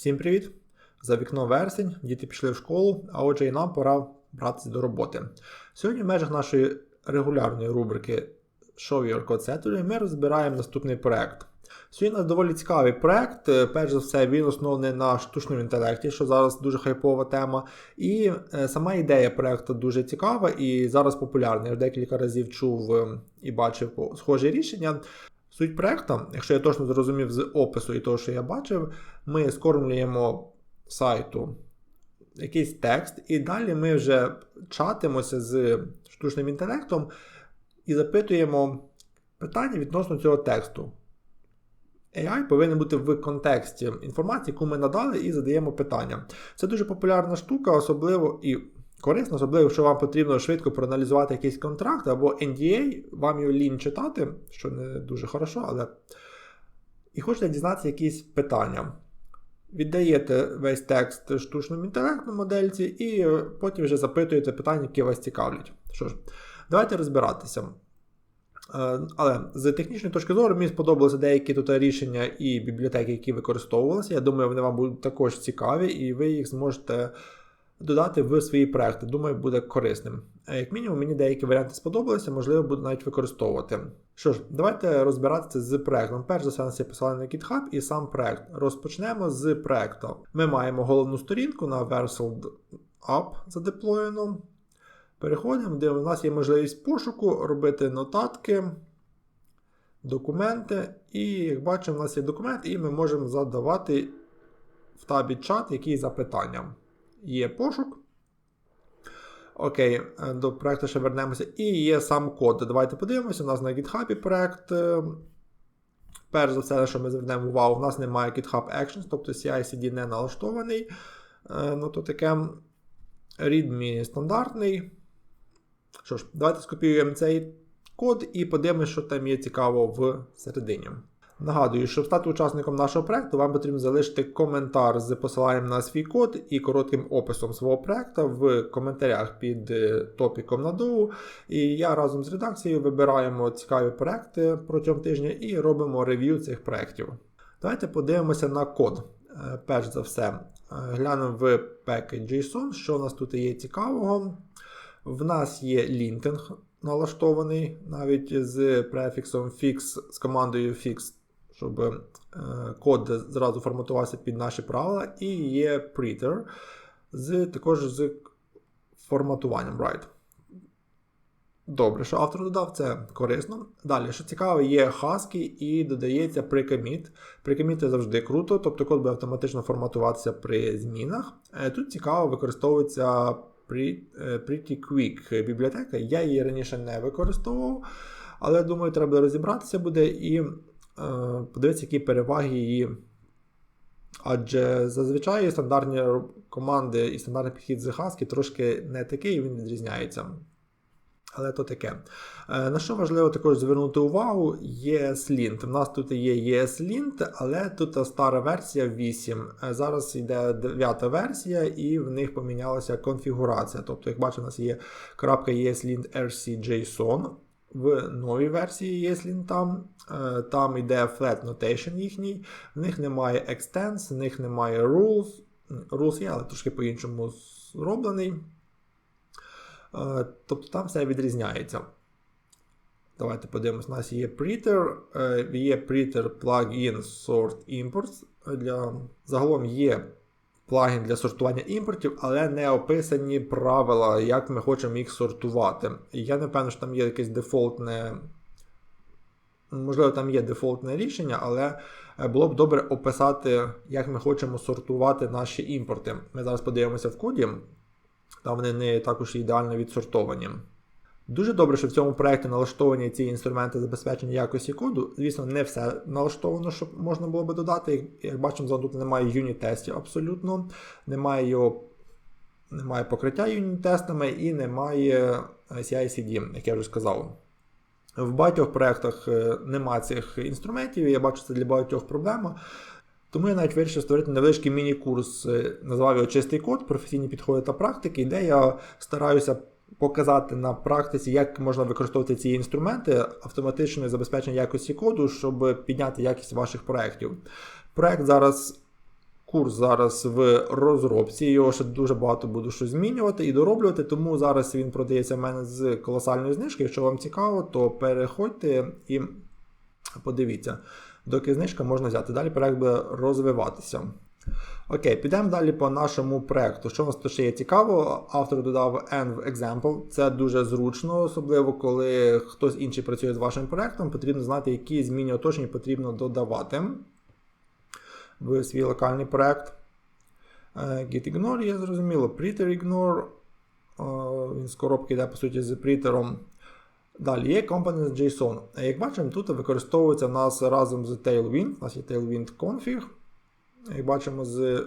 Всім привіт! За вікном вересень, діти пішли в школу, а отже і нам пора братися до роботи. Сьогодні в межах нашої регулярної рубрики Show Your Code Saturday ми розбираємо наступний проект. Сьогодні у нас доволі цікавий проект. Е, Перш за все, він оснований на штучному інтелекті, що зараз дуже хайпова тема. І е, сама ідея проекту дуже цікава і зараз популярна. Я декілька разів чув е, і бачив схожі рішення. Суть проекту, якщо я точно зрозумів з опису і того, що я бачив, ми скормлюємо сайту якийсь текст, і далі ми вже чатимося з штучним інтелектом і запитуємо питання відносно цього тексту. AI повинен бути в контексті інформації, яку ми надали, і задаємо питання. Це дуже популярна штука, особливо і корисна, особливо, якщо вам потрібно швидко проаналізувати якийсь контракт або NDA, вам його лінь читати, що не дуже хорошо, але. І хочете дізнатися якісь питання. Віддаєте весь текст штучному інтелекту модельці, і потім вже запитуєте питання, які вас цікавлять. Що ж, давайте розбиратися. Е, Але з технічної точки зору мені сподобалися деякі тут рішення і бібліотеки, які використовувалися. Я думаю, вони вам будуть також цікаві, і ви їх зможете додати в свої проекти. Думаю, буде корисним. Е, Як мінімум, мені деякі варіанти сподобалися, можливо, буду навіть використовувати. Що ж, давайте розбиратися з проектом. Перш за все, нас є посилання на GitHub і сам проект. Розпочнемо з проекту. Ми маємо головну сторінку на Versal App задеплоєну. Переходимо, де у нас є можливість пошуку, робити нотатки, документи. І як бачимо, у нас є документ, і ми можемо задавати в табі чат які запитання. Є пошук. Окей, е, до проекту ще вернемося. І є сам код. Давайте подивимося. У нас на GitHub проект. е, Перш за все, що ми звернемо увагу, у нас немає GitHub Actions, тобто CI-CD не налаштований. Е, Ну, то таке readme стандартний. Що ж, давайте скопіюємо цей код і подивимося, що там є цікаво в середині. Нагадую, щоб стати учасником нашого проекту, вам потрібно залишити коментар з посиланням на свій код і коротким описом свого проекту в коментарях під е, топіком на доу. І я разом з редакцією вибираємо цікаві проекти протягом тижня і робимо рев'ю цих проєктів. Давайте подивимося на код. Е, Перш за все, е, глянемо в package.json, що у нас тут є цікавого. В нас є лінтинг налаштований навіть з префіксом fix, з командою fix, щоб е, код зразу форматувався під наші правила. І є preter з, також з форматуванням right. Добре, що автор додав, це корисно. Далі, що цікаво, є Husky і додається pre-commit. Pre-commit завжди круто, тобто код буде автоматично форматуватися при змінах. Е, Тут цікаво використовується е, Pretty Quick бібліотека. Я її раніше не використовував, але думаю, треба розібратися буде і подивитися, які переваги її. Адже зазвичай стандартні команди і стандартний підхід з Husky трошки не такий, він відрізняється. Але то таке. Е, На що важливо також звернути увагу, ESLint. У нас тут є ESLint, але тут стара версія 8. Е, Зараз йде 9 версія, і в них помінялася конфігурація. Тобто, як бачимо, у нас є крапка .eslint rc.json в новій версії ESLint там. Е, Там йде flat notation їхній, в них немає extends, в них немає rules. Rules є, але трошки по-іншому зроблений. Е, Тобто там все відрізняється. Давайте подивимось, у нас є Preter, е, є Preter Plugin Sort Imports. Для, загалом є плагін для сортування імпортів, але не описані правила, як ми хочемо їх сортувати. Я не певний, що там є якесь дефолтне. Можливо, там є дефолтне рішення, але е, було б добре описати, як ми хочемо сортувати наші імпорти. Ми зараз подивимося в коді. Там вони не також ідеально відсортовані. Дуже добре, що в цьому проєкті налаштовані ці інструменти забезпечення якості коду. Звісно, не все налаштовано, щоб можна було би додати. Як, бачимо, зразу тут немає юніт-тестів абсолютно, немає його, немає покриття юніт-тестами і немає CI-CD, як я вже сказав. В багатьох проєктах е, немає цих інструментів, і я бачу, це для багатьох проблема. Тому я навіть вирішив створити невеличкий міні-курс, е, назвав його Чистий код, професійні підходи та практики, де я стараюся показати на практиці, як можна використовувати ці інструменти автоматичного забезпечення якості коду, щоб підняти якість ваших проєктів. Проект зараз Курс зараз в розробці, його ще дуже багато буду щось змінювати і дороблювати, тому зараз він продається в мене з колосальною знижкою. Якщо вам цікаво, то переходьте і подивіться, доки знижка можна взяти. Далі проект буде розвиватися. Окей, підемо далі по нашому проекту. Що у нас ще є цікаво? Автор додав env example. Це дуже зручно, особливо коли хтось інший працює з вашим проектом. Потрібно знати, які зміни оточення потрібно додавати в свій локальний проект. Е, Git ignore є зрозуміло, Preter ignore. Е, Він з коробки йде, по суті, з притером. Далі є Components JSON. Е, Як бачимо, тут використовується в нас разом з Tailwind. У нас є Tailwind config. Як бачимо, з, е,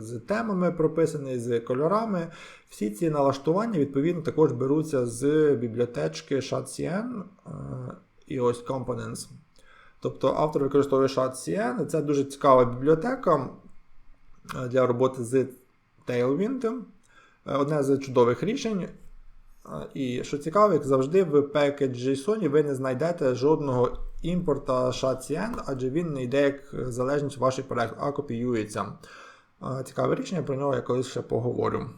з темами прописані, з кольорами. Всі ці налаштування, відповідно, також беруться з бібліотечки SHADCN е, і ось Components. Тобто автор використовує SHADCN. Це дуже цікава бібліотека е, для роботи з Tailwind. Одне з чудових рішень. І що цікаво, як завжди, в package.json ви не знайдете жодного імпорта SHA-CN, адже він не йде як залежність в ваш а копіюється. Цікаве рішення, про нього я колись ще поговорю.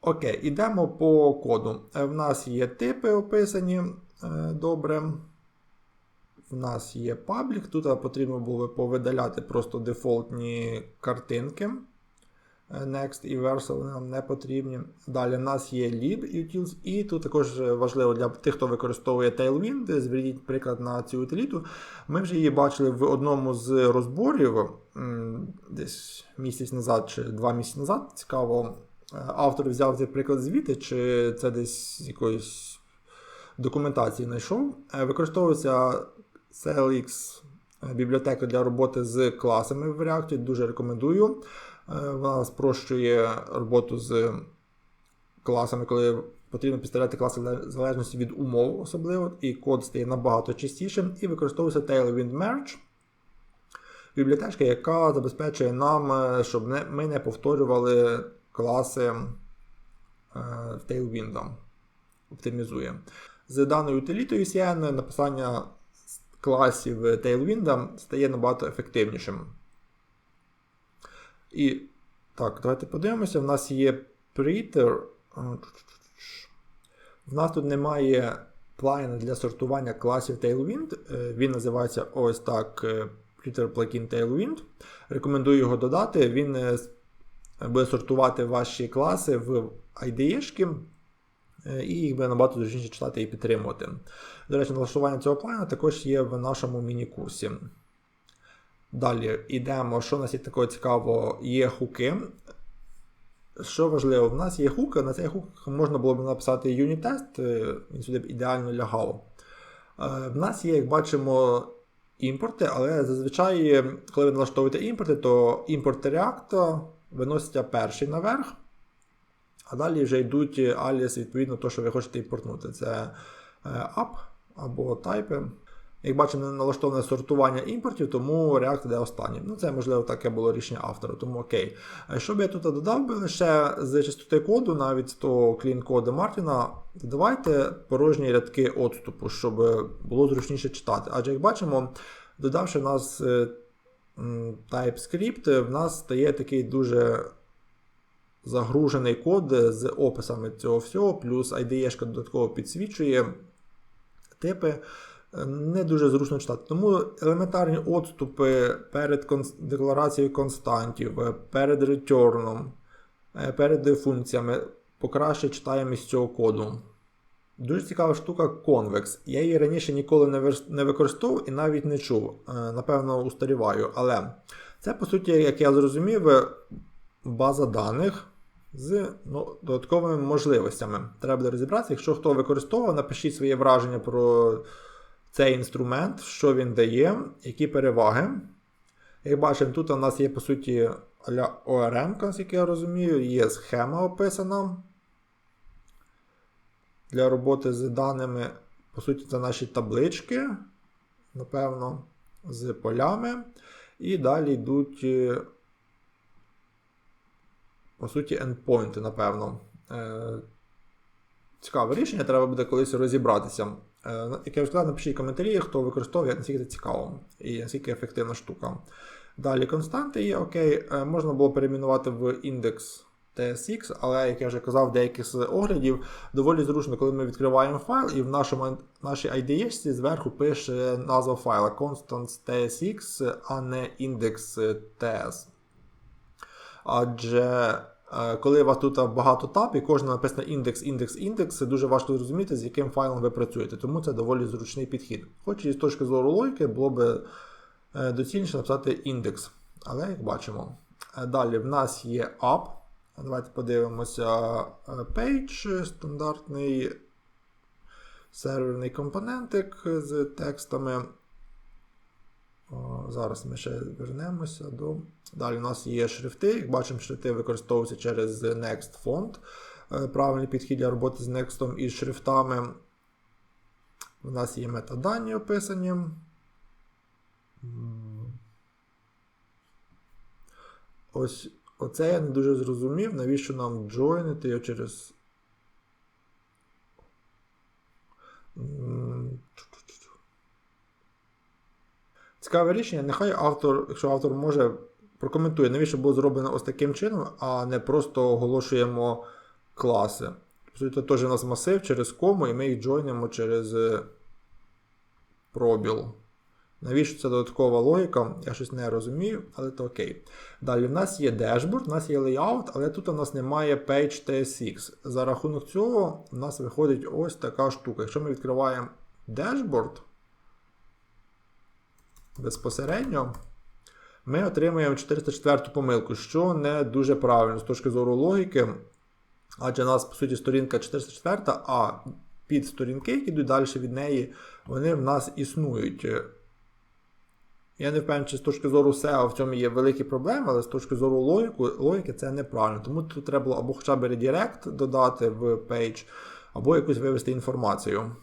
Окей, ідемо по коду. Е, В нас є типи описані е, добре. В нас є паблік. Тут потрібно було повидаляти просто дефолтні картинки. Е, Next і Verso нам не потрібні. Далі в нас є lib utils, і тут також важливо для тих, хто використовує Tailwind, зверніть приклад на цю утиліту. Ми вже її бачили в одному з розборів десь місяць назад чи два місяці назад. Цікаво, е, автор взяв цей приклад звідти, чи це десь з якоїсь документації знайшов. Е, Використовується CLX бібліотека для роботи з класами в React, дуже рекомендую. Е, Вона спрощує роботу з класами, коли потрібно підставляти класи в залежності від умов, особливо, і код стає набагато чистішим. І використовується Tailwind Merge, бібліотечка, яка забезпечує нам, е, щоб не, ми не повторювали класи е, в Tailwind. Оптимізує. З даною утилітою CN написання класів Tailwind стає набагато ефективнішим. І так, давайте подивимося. В нас є Preter. В нас тут немає плагіна для сортування класів Tailwind. Е, Він називається ось так е, Preter Plugin Tailwind. Рекомендую його додати. Він е, буде сортувати ваші класи в IDE-шки. І їх буде набагато зручніше читати і підтримувати. До речі, налаштування цього плагіна також є в нашому міні-курсі. Далі йдемо, що у нас є такого цікавого, є хуки. Що важливо, в нас є хук, на цей хук можна було б написати юніт-тест, е, він сюди б ідеально лягав. Е, В нас є, як бачимо, імпорти, але зазвичай, коли ви налаштовуєте імпорти, то імпорти React виносяться перший наверх, а далі вже йдуть аліас, відповідно, то, що ви хочете імпортнути. Це е, app або тайпи. Як бачимо, не налаштоване сортування імпортів, тому React йде останнім. Ну, це, можливо, таке було рішення автора, тому окей. Е, Що б я тут додав би лише з частоти коду, навіть з того клін коду Мартіна, додавайте порожні рядки відступу, щоб було зручніше читати. Адже, як бачимо, додавши в нас е, TypeScript, в нас стає такий дуже загружений код з описами цього всього, плюс IDE додатково підсвічує типи не дуже зручно читати. Тому елементарні відступи перед декларацією константів, перед ретерном, е, перед функціями покраще читаємо із цього коду. Дуже цікава штука Convex. Я її раніше ніколи не вер- не використовував і навіть не чув. Е, Напевно, устаріваю. Але це, по суті, як я зрозумів, база даних з ну, додатковими можливостями. Треба буде розібратися. Якщо хто використовував, напишіть своє враження про цей інструмент, що він дає, які переваги. Як бачимо, тут у нас є, по суті, а-ля ORM, наскільки я розумію, є схема описана для роботи з даними. По суті, це наші таблички, напевно, з полями. І далі йдуть, е, по суті, endpoinти, напевно. Е, Цікаве рішення, треба буде колись розібратися. Е, Як я вже сказав, напишіть коментарі, хто використовує, наскільки це цікаво і наскільки ефективна штука. Далі константи є, окей, е, можна було перейменувати в індекс TSX, але, як я вже казав, деяких з оглядів доволі зручно, коли ми відкриваємо файл, і в нашому, нашій IDE зверху пише назва файла constants TSX, а не index TS. Адже коли у вас тут багато таб і кожна написано індекс, індекс, індекс, це дуже важко зрозуміти, з яким файлом ви працюєте. Тому це доволі зручний підхід. Хоч і з точки зору логіки було б е, доцільніше написати індекс. Але як бачимо. Е, далі в нас є app. Давайте подивимося page, стандартний серверний компонентик з текстами. О, Зараз ми ще вернемося до. Далі у нас є шрифти. Як бачимо, шрифти використовуються через Next Font. Е, Правильний підхід для роботи з Next і шрифтами. У нас є метадані описані. Ось оце я не дуже зрозумів, навіщо нам джойнити його через. Цікаве рішення. Нехай автор, якщо автор може, прокоментує, навіщо було зроблено ось таким чином, а не просто оголошуємо класи. Суті, теж у нас масив через кому, і ми їх джойнимо через е, пробіл. Навіщо це додаткова логіка? Я щось не розумію, але то окей. Далі в нас є дешборд, в нас є layout, але тут у нас немає page TSX. За рахунок цього у нас виходить ось така штука. Якщо ми відкриваємо дешборд, безпосередньо, ми отримуємо 404 помилку, що не дуже правильно з точки зору логіки. Адже у нас, по суті, сторінка 404, а під сторінки, які йдуть далі від неї, вони в нас існують. Я не впевнений, чи з точки зору SEO в цьому є великі проблеми, але з точки зору логіку, логіки це неправильно. Тому тут треба було або хоча б редірект додати в пейдж, або якусь вивести інформацію.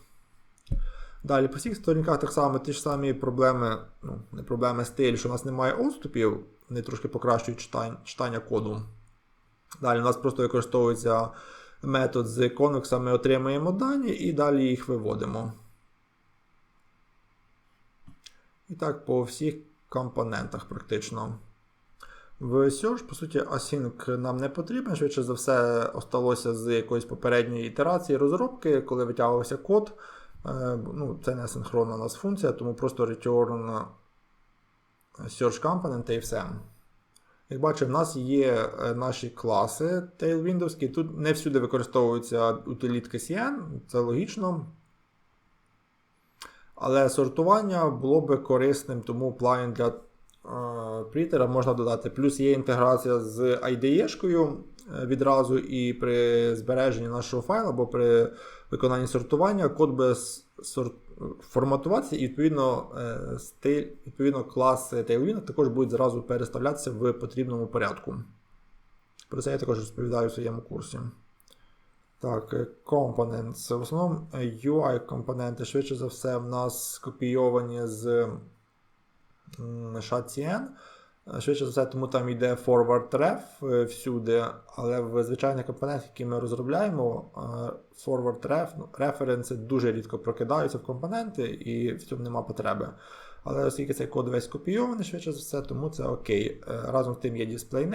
Далі, по всіх сторінках так само ті ж самі проблеми, ну, не проблеми стиль, що у нас немає отступів, вони трошки покращують читання, читання коду. Далі у нас просто використовується метод з конвекса, ми отримуємо дані і далі їх виводимо. І так, по всіх компонентах практично. В Search, по суті, async нам не потрібен. Швидше за все, осталося з якоїсь попередньої ітерації розробки, коли витягувався код. Е, ну, Це не синхронна у нас функція, тому просто return search component і все. Як бачимо, в нас є е, наші класи Tailwindowські. Тут не всюди використовується утилітка CN, це логічно. Але сортування було би корисним, тому плагін для е, прітера можна додати. Плюс є інтеграція з IDE-шкою відразу, і при збереженні нашого файлу або при виконанні сортування код би сорт... форматуватися, і відповідно е, стиль, відповідно класи Tailwind також будуть зразу переставлятися в потрібному порядку. Про це я також розповідаю в своєму курсі. Так, е, components. В основному е, UI-компоненти, швидше за все, в нас скопійовані з SHA-CN. Е, швидше за все, тому там йде forward ref всюди, але в звичайних компонентах, які ми розробляємо, forward ref, ну, референси дуже рідко прокидаються в компоненти і в цьому нема потреби. Але оскільки цей код весь скопійований, швидше за все, тому це окей. Разом з тим є display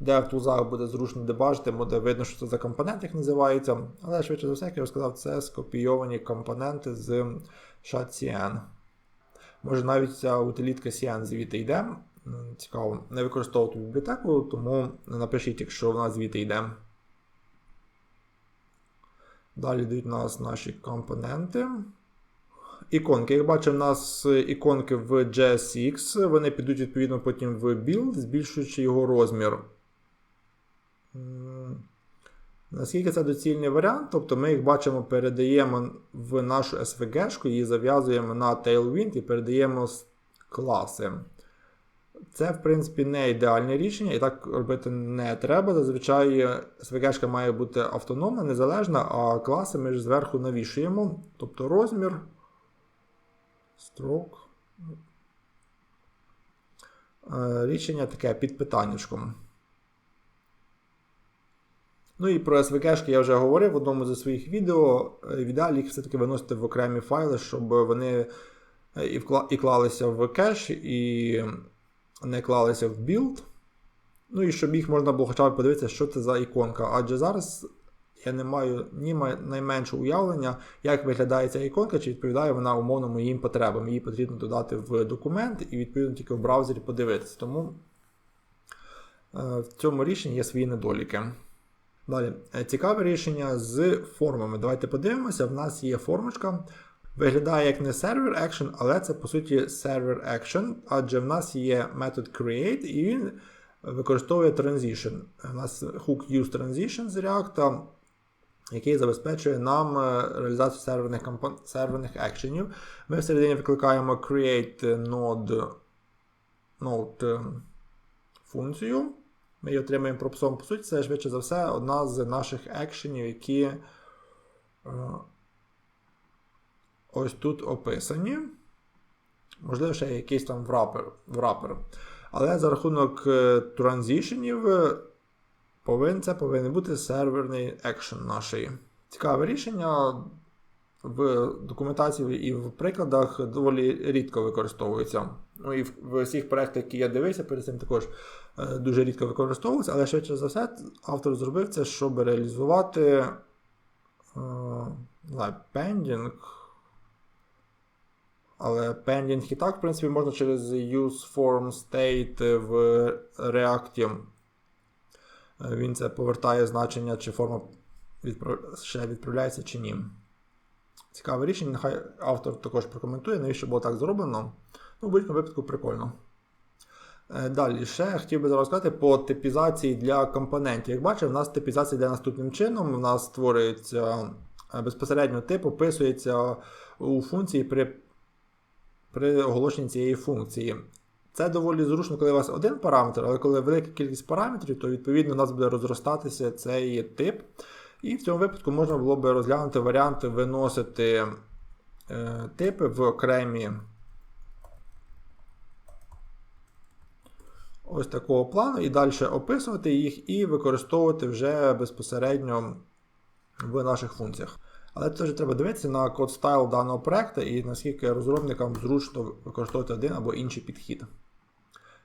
де в тулзах буде зручно дебажити, буде видно, що це за компонент, як називається. Але швидше за все, як я вже сказав, це скопійовані компоненти з SHA-CN. Може навіть ця утилітка CN звідти йде. Цікаво, не використовувати бібліотеку, тому напишіть, якщо вона звідти йде. Далі йдуть у нас наші компоненти. Іконки. Як бачимо, у нас іконки в JSX, вони підуть відповідно потім в build, збільшуючи його розмір. Наскільки це доцільний варіант, тобто ми їх бачимо, передаємо в нашу SVG, її зав'язуємо на Tailwind і передаємо класи. Це, в принципі, не ідеальне рішення, і так робити не треба. Зазвичай SVG має бути автономна, незалежна, а класи ми ж зверху навішуємо. Тобто розмір, строк. Е, рішення таке під питаннячком. Ну і про SVG я вже говорив в одному зі своїх відео. В ідеалі їх все-таки виносити в окремі файли, щоб вони е, і, клалися в кеш, і не клалися в білд. Ну і щоб їх можна було хоча б подивитися, що це за іконка. Адже зараз я не маю ні найменшого уявлення, як виглядає ця іконка, чи відповідає вона умовно моїм потребам. Її потрібно додати в документ і відповідно тільки в браузері подивитися. Тому е, в цьому рішенні є свої недоліки. Далі, е, цікаве рішення з формами. Давайте подивимося. В нас є формочка. Виглядає як не server action, але це по суті server action, адже в нас є метод create, і він використовує transition. У нас hook use transition з React, який забезпечує нам е, реалізацію серверних, компон... серверних екшенів. Ми всередині викликаємо create node, node е, функцію. Ми її отримаємо пропсом. По суті, це швидше за все одна з наших екшенів, які е, ось тут описані. Можливо, ще якийсь там врапер. Але за рахунок е, транзишенів е, повинен, це повинен бути серверний екшен нашої. Цікаве рішення в документації і в прикладах доволі рідко використовується. Ну і в, всіх проєктах, які я дивився, перед цим також е, дуже рідко використовується, але швидше за все, автор зробив це, щоб реалізувати е, знаю, pending. Але pending і так, в принципі, можна через use form state в React. Е, Він це повертає значення, чи форма відправ... ще відправляється, чи ні. Цікаве рішення, нехай автор також прокоментує, навіщо було так зроблено. Ну, в будь-якому випадку прикольно. Е, Далі ще хотів би зараз сказати по типізації для компонентів. Як бачите, в нас типізація йде наступним чином. У нас створюється е, безпосередньо тип, описується у функції при, при оголошенні цієї функції. Це доволі зручно, коли у вас один параметр, але коли велика кількість параметрів, то відповідно у нас буде розростатися цей тип. І в цьому випадку можна було б розглянути варіант виносити е, типи в окремі ось такого плану, і далі описувати їх і використовувати вже безпосередньо в наших функціях. Але теж треба дивитися на код стайл даного проекту і наскільки розробникам зручно використовувати один або інший підхід.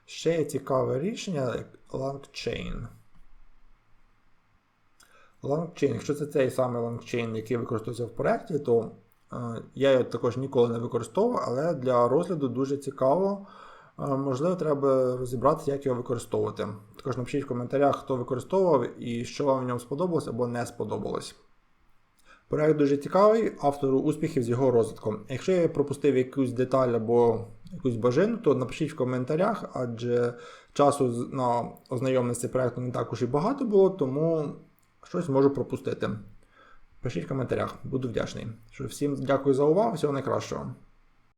Ще є цікаве рішення як LangChain. LangChain, якщо це цей самий LangChain, який використовується в проєкті, то е, я його також ніколи не використовував, але для розгляду дуже цікаво. Е, можливо, треба розібратися, як його використовувати. Також напишіть в коментарях, хто використовував і що вам в ньому сподобалось або не сподобалось. Проект дуже цікавий, автору успіхів з його розвитком. Якщо я пропустив якусь деталь або якусь бажину, то напишіть в коментарях, адже часу на з цим не також і багато було, тому щось можу пропустити. Пишіть в коментарях, буду вдячний. Що всім дякую за увагу, всього найкращого.